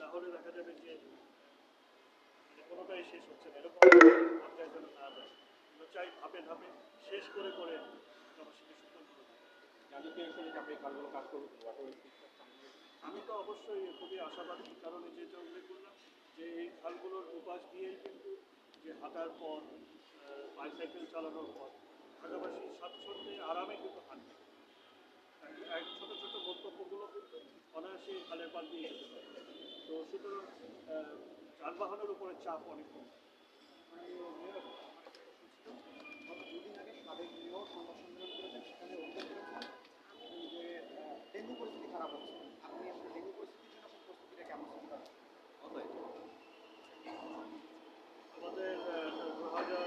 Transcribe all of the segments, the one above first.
তাহলে দেখা যাবে যে কোনোটাই শেষ হচ্ছে না এরকম পর্যায়ে যেন না যায় আমরা চাই ধাপে ধাপে আমি তো অবশ্যই খুবই আশাবাদী, কারণ এই যেটা উল্লেখ করলাম যে এই খালগুলোর উপাস দিয়েই কিন্তু যে হাঁটার পথ বাইসাইকেল চালানোর পথ ঢাকাবাসী স্বাচ্ছন্দ্যে আরামে কিন্তু হাঁটবে ছোটো ছোটো গন্তব্যগুলো কিন্তু অনায়াসে খালের পাল দিয়ে যেতে পারে তো সুতরাং যানবাহনের উপরে চাপ অনেক কম। গত দুদিন আগে সাবেক মেয়র সংবাদ সম্মেলন করেছেন, সেখানে উল্লেখ করেছেন যে ডেঙ্গু পরিস্থিতি খারাপ হচ্ছে। আপনি আসলে ডেঙ্গু পরিস্থিতির জন্য আপনার প্রস্তুতিটা কেমন ছিল আমাদের দু হাজার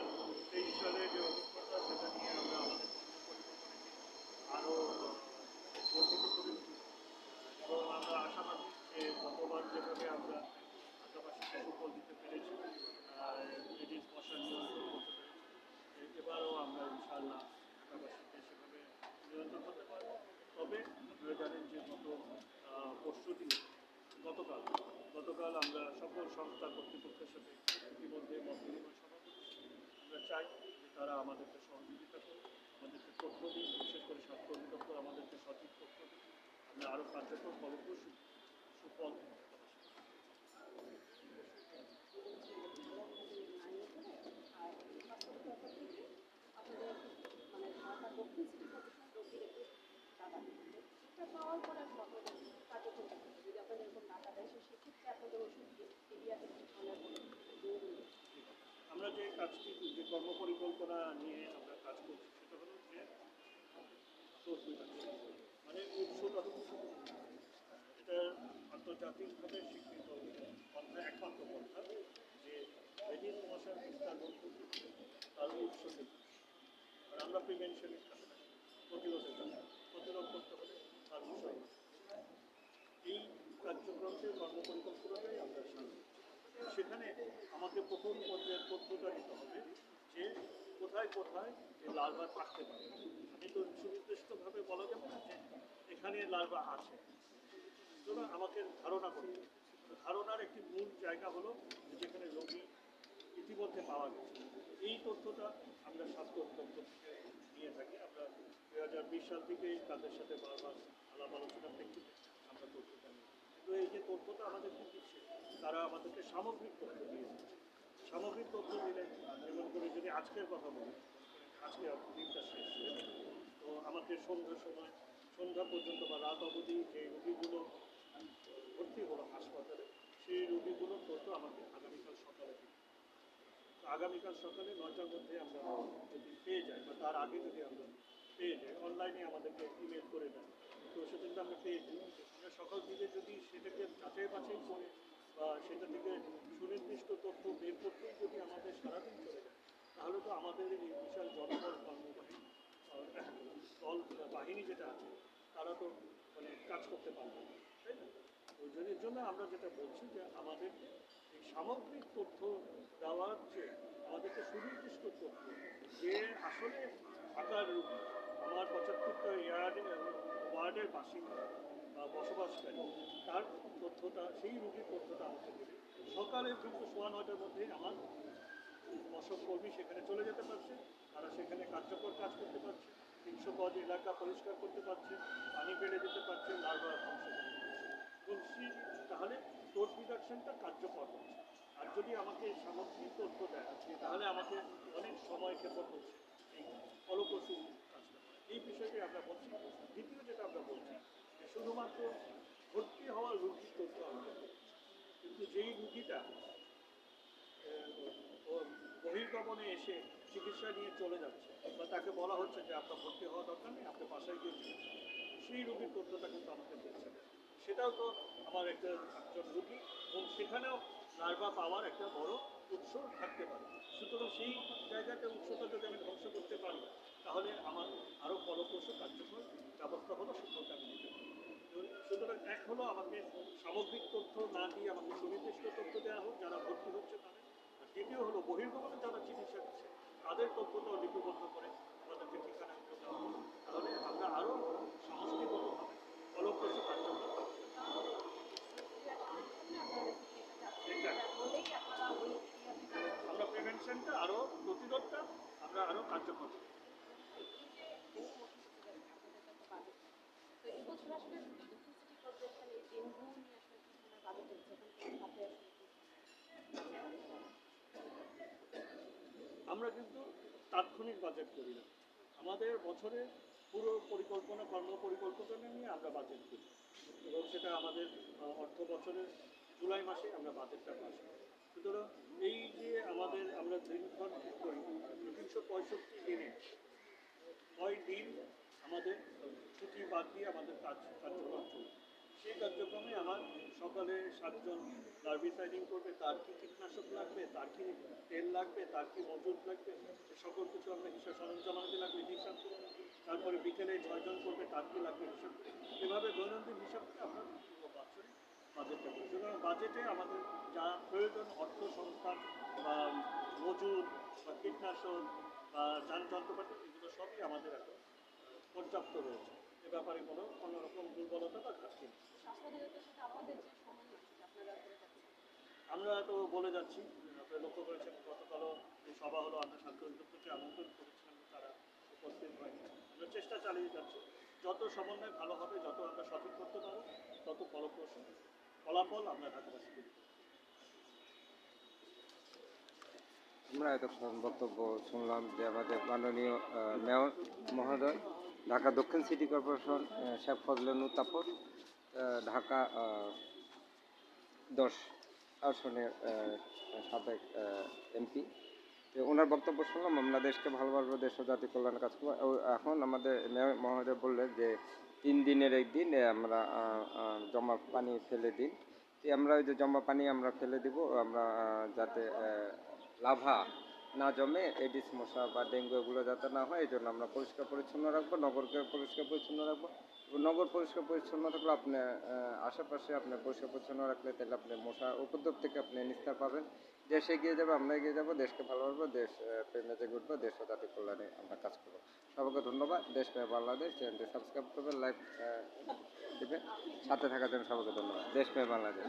তেইশ সালে যে অভিজ্ঞতা সেটা নিয়ে আমরা আমাদের পরিকল্পনাকে আরও বর্ধিত করেছি এবং আমরা আশাবাদী যে গতবার যেভাবে আমরা আশাবাসীকে সুফল দিতে পেরেছি এডিস মশা নিয়ন্ত্রণ করতে পেরেছি এ- এবারও আমরা ইনশাআল্লাহ ঢাকাবাসীকে সেভাবে নিয়ন্ত্রণ করতে পারব তবে আপনারা জানেন যে গত আহ, দিন গতকাল গতকাল আমরা সকল সংস্থা কর্তৃপক্ষের সাথে ইতিমধ্যে মত বিনিময় সভা আমরা চাই যে তারা আমাদেরকে সহযোগিতা করুন আমাদেরকে তথ্য দিন বিশেষ করে স্বাস্থ্য অধিদপ্তর আমাদেরকে সঠিক তথ্য দিন আমরা আরও কার্যক্রম, ফলপ্রসূ, সুফল পাওয়ার পরে আপনাদের কার্যক্রম যদি আপনাদের এরকম না কাটায় সেক্ষেত্রে আপনাদের ওষুধ এরিয়াতে কি ধরনের আমরা যে কাজটি যে কর্মপরিকল্পনা নিয়ে আমরা কাজ করছি, সেটা হলো যে মানে উৎসটা এটা আন্তর্জাতিকভাবে স্বীকৃত পন্থা একমাত্র পন্থা যে রেডিস মশার বিস্তার তার উৎস আর আমরা প্রিভেনশনের কাছে প্রতিরোধের কাছে প্রতিরোধ করতে হলে তার উৎস এই কার্যক্রমকে কর্মপরিকল্পনাটাই আমরা সামনে সেখানে আমাকে প্রথম পর্যায়ের তথ্যটা নিতে হবে যে কোথায় কোথায় এই লার্ভা থাকতে পারে। আমি তো সুনির্দিষ্টভাবে বলা যাবে না যে এখানে লার্ভা আছে। সুতরাং আমাকে ধারণা করতে ধারণার একটি মূল জায়গা হলো যেখানে রোগী ইতিমধ্যে পাওয়া গেছে। এই তথ্যটা আমরা স্বাস্থ্য দপ্তর থেকে নিয়ে থাকি। আমরা দু হাজার বিশ সাল থেকেই তাদের সাথে বারবার আলাপ আলোচনার প্রেক্ষিতে আমরা তথ্যটা নিই। কিন্তু এই যে তথ্যটা আমাদেরকে দিচ্ছে তারা আমাদেরকে সামগ্রিক তথ্য দিয়েছে। সামগ্রিক তথ্য দিলে যেমন করে যদি আজকের কথা বলি, আজকে দিনটা শেষ। তো আমাকে সন্ধ্যার সময়, সন্ধ্যা পর্যন্ত বা রাত অবধি যে রোগীগুলো ভর্তি হলো হাসপাতালে, সেই রোগীগুলোর তথ্য আমাকে আগামীকাল সকালে তো আগামীকাল সকালে নয়টার মধ্যে আমরা যদি পেয়ে যাই, বা তার আগে যদি আমরা পেয়ে যাই, অনলাইনে আমাদেরকে ইমেল করে দেন। তো সেটা আমরা পেয়ে যাই। সকাল থেকে যদি সেটাকে যাচাই বাছাই করে সেটা থেকে সুনির্দিষ্ট তথ্য বের করতেই যদি আমাদের সারাদিন চলে যায়, তাহলে তো আমাদের এই বিশাল জনবল কর্মবাহী দল বাহিনী যেটা আছে, তারা তো মানে কাজ করতে পারবে না, তাই না? ওই জন্য আমরা যেটা বলছি যে আমাদের এই সামগ্রিক তথ্য দেওয়ার যে আমাদেরকে সুনির্দিষ্ট তথ্য, যে আসলে থাকার রূপ আমার পঁচাত্তরটা ইয়ার্ডে, ওয়ার্ডের বাসিন্দা বসবাসকারী তার তথ্যটা সেই রুগীর তথ্যটা আমাকে দেবে। সকালে কিন্তু সোয়া নয়টার মধ্যে আমার মশক কর্মী সেখানে চলে যেতে পারছে তারা সেখানে কার্যকর কাজ করতে পারছে তিনশো গজ এলাকা পরিষ্কার করতে পারছে পানি বেড়ে যেতে পারছে লার্ভা ধ্বংস করতে তাহলে সোর্স রিডাকশনটা কার্যকর হচ্ছে। আর যদি আমাকে সামগ্রিক তথ্য দেয় আজকে, তাহলে আমাকে অনেক সময় ক্ষেপণ হচ্ছে এই ফলপ্রসূ কাজটা। এই বিষয়টি আমরা বলছি। দ্বিতীয় যেটা আমরা বলছি যে শুধুমাত্র ভর্তি হওয়ার রুগীর তথ্য আমরা কিন্তু যেই রুগীটা বহির্গমনে এসে চিকিৎসা নিয়ে চলে যাচ্ছে, বা তাকে বলা হচ্ছে যে আপনার ভর্তি হওয়া দরকার নেই, আপনি বাসায় গিয়ে সেই রুগীর তথ্যটা কিন্তু আমাকে দিচ্ছে। সেটাও তো আমার একটা একজন রুগী, এবং সেখানেও লার্ভা পাওয়ার একটা বড় উৎস থাকতে পারে। সুতরাং সেই জায়গাটা উৎসটা যদি আমি ধ্বংস করতে পারি তাহলে আমার আরও ফলপ্রসূ কার্যকর ব্যবস্থা হলো সুফলটা আমি নিতে পারি তো- সুতরাং এক হলো আমাকে সামগ্রিক তথ্য না দিয়ে আমাকে সুনির্দিষ্ট তথ্য দেওয়া হোক, যারা ভর্তি হচ্ছে তাদের। আর দ্বিতীয় হলো বহির্গমনে যারা চিকিৎসা দিচ্ছে, তাদের তথ্যটাও লিপিবদ্ধ করে আমাদেরকে তাহলে আমরা আরও সমষ্টিগতভাবে ফলপ্রসূ কার্যক্রম আমরা প্রিভেনশনটা আরও প্রতিরোধটা আমরা আরও কার্যকর তো এই বছর আসলে সিটি কর্পোরেশন এই ডেঙ্গু নিয়ে আসলে কি ধরনের বাজেট হচ্ছে এখন কোন খাতে আসলে কি আমরা কিন্তু তাৎক্ষণিক বাজেট করি না। আমাদের বছরে পুরো পরিকল্পনা, কর্ম পরিকল্পনা নিয়ে আমরা বাজেট করি। এবং সেটা আমাদের অর্থ বছরের জুলাই মাসে আমরা বাজেটটা পাস করি। সুতরাং এই যে আমাদের, আমরা দিনক্ষণ ঠিক করি? তিনশো পঁয়ষট্টি দিনে ছয় দিন আমাদের ছুটি বাদ দিয়ে আমাদের কাজ কার্যক্রম চলবে সেই কার্যক্রমে আমার সকালে সাতজন লার্ভিসাইডিং করবে, তার কি কীটনাশক লাগবে, তার কি তেল লাগবে, তার কি মজুদ লাগবে সকল কিছু আমরা হিসাব সরঞ্জাম আমাদের লাগবে হিসাব তারপরে বিকেলে ছয়জন করবে, তার কি লাগবে হিসাব এভাবে দৈনন্দিন হিসাব করে আমরা বাৎসরিক বাজেটটা করি সুতরাং বাজেটে আমাদের যা প্রয়োজন, অর্থ, সংস্থান, বা মজুদ, বা কীটনাশক, বা যান যন্ত্রপাতি এগুলো সবই আমাদের এখন পর্যাপ্ত রয়েছে। ব্যাপারে কোনো কোনো রকম দুর্বলতা বা ঘাটতি আমরা তো বলে যাচ্ছি, আপনারা লক্ষ্য করেছেন, গতকালও যে সভা হলো আমরা স্বাস্থ্য অধিদপ্তরকে আমন্ত্রণ করেছিলাম তারা উপস্থিত হয়নি। আমরা চেষ্টা চালিয়ে যাচ্ছি। যত সমন্বয় ভালো হবে, যত আমরা সঠিক করতে পারব, তত ফলপ্রসূ ফলাফল আমরা ঢাকাবাসী করি আমরা এতক্ষণ বক্তব্য শুনলাম যে আমাদের মাননীয় মেয়র মহোদয়। ঢাকা দক্ষিণ সিটি কর্পোরেশন শেখ ফজলুল তাপস ঢাকা দশ আসনের সাবেক এমপি। তো ওনার বক্তব্য শুনলাম, আমরা দেশকে ভালোবাসবো, দেশ ও জাতি কল্যাণের কাজ করব। এখন আমাদের মেয়র মহোদয় বললেন যে, তিন দিনের একদিন আমরা জমা পানি ফেলে দিন। আমরা ওই যে জমা পানি আমরা ফেলে দিব, আমরা যাতে লাভা না জমে, এডিস মশা বা ডেঙ্গু এগুলো যাতে না হয় এই জন্য আমরা পরিষ্কার পরিচ্ছন্ন রাখব, নগরকে পরিষ্কার পরিচ্ছন্ন রাখব। নগর পরিষ্কার পরিচ্ছন্ন থাকলে আপনি আশেপাশে আপনি পরিষ্কার পরিচ্ছন্ন রাখলে তাহলে আপনি মশা উপদ্রব থেকে আপনি নিস্তার পাবেন। দেশ এগিয়ে যাবে, আমরা এগিয়ে যাব, দেশকে ভালোবাসবো, দেশ প্রেমে জেগে উঠবো, দেশ ও জাতি কল্যাণে আমরা কাজ করব। সবাইকে ধন্যবাদ দেশ প্রেমে বাংলাদেশ, চ্যানেলটি সাবস্ক্রাইব করবেন, লাইক দেবেন, সাথে থাকার জন্য সবাইকে ধন্যবাদ দেশ প্রেমে বাংলাদেশ।